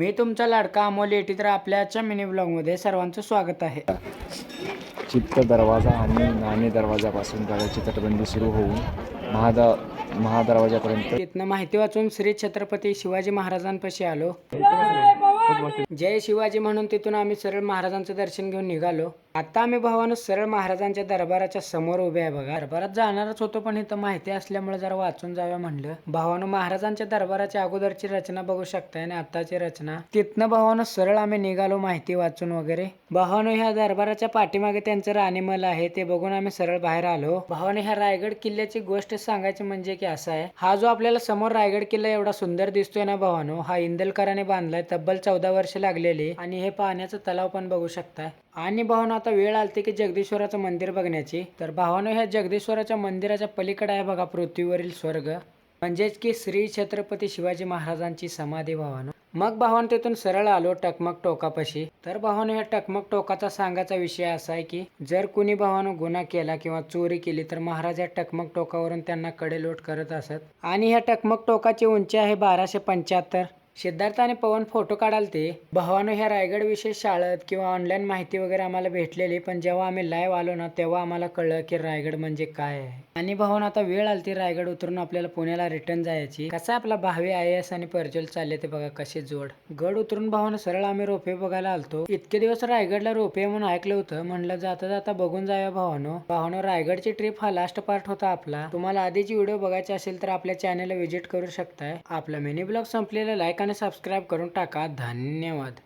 मी तुमचा लाडका अमोल येटी तर आपल्याच्या मिनी ब्लॉगमध्ये सर्वांचं स्वागत आहे. चित्त दरवाजा आणि नाणे दरवाजापासून गाड्याची तटबंदी सुरू होऊन महादा महादरवाजापर्यंत तिथनं माहिती वाचून श्री छत्रपती शिवाजी महाराजांपाशी आलो. जय शिवाजी म्हणून तिथून आम्ही सरळ महाराजांचं दर्शन घेऊन निघालो. आता आम्ही भावानं सरळ महाराजांच्या दरबाराच्या समोर उभे आहे बघा. दरबारात जाणारच होतो पण इथं माहिती असल्यामुळे जरा वाचून जाव्या म्हणलं. भावानं महाराजांच्या दरबाराच्या अगोदरची रचना बघू शकताय आणि आताची रचना. तिथनं भावानं सरळ आम्ही निघालो माहिती वाचून वगैरे. भावानं ह्या दरबाराच्या पाठीमागे त्यांचं राणीमल आहे ते बघून आम्ही सरळ बाहेर आलो. भावानं ह्या रायगड किल्ल्याची गोष्ट सांगायची म्हणजे की असं आहे. हा जो आपल्याला समोर रायगड किल्ला एवढा सुंदर दिसतोय ना भावानो हा इंदलकराने बांधलाय तब्बल चौदा वर्ष लागलेली. आणि हे पाण्याचं तलाव पण बघू शकताय. आणि भावानं आता वेळ आलती की जगदीश्वराचं मंदिर बघण्याची. तर भावानं ह्या जगदीश्वराच्या मंदिराच्या पलीकडे आहे बघा पृथ्वीवरील स्वर्ग. म्हणजेच की श्री छत्रपती शिवाजी महाराजांची समाधी भावानं. मग भावान तिथून सरळ आलो टकमक टोकापाशी. तर भावानं ह्या टकमक टोकाचा सांगायचा विषय असा आहे की जर कुणी भावानं गुन्हा केला किंवा चोरी केली तर महाराज या टकमक टोकावरून त्यांना कडेलोट करत असत. आणि ह्या टकमक टोकाची उंची आहे बाराशे पंच्याहत्तर. सिद्धार्थ आणि पवन फोटो काढाल ते. भवानो ह्या रायगड विशेष शाळेत किंवा ऑनलाईन माहिती वगैरे आम्हाला भेटलेली पण जेव्हा आम्ही लाईव्ह आलो ना तेव्हा आम्हाला कळलं की रायगड म्हणजे काय आहे. आणि भावानं आता वेळ आलती रायगड उतरून आपल्याला पुण्याला रिटर्न जायची. कसा आपला भावी आय एस आणि परजोल चालले ते बघा कसे जोड. गड उतरून भावानं सरळ आम्ही रोपे बघायला आलतो. इतके दिवस रायगडला रोपे म्हणून ऐकलं होतं. म्हणलं जाता जाता बघून जाव्या भावानो. भावानो रायगडची ट्रिप हा लास्ट पार्ट होता आपला. तुम्हाला आधीची व्हिडिओ बघायची असेल तर आपल्या चॅनलला व्हिजिट करू शकताय. आपला मिनी ब्लॉग संपलेला लाईक आणि सबस्क्राईब करून टाका. धन्यवाद.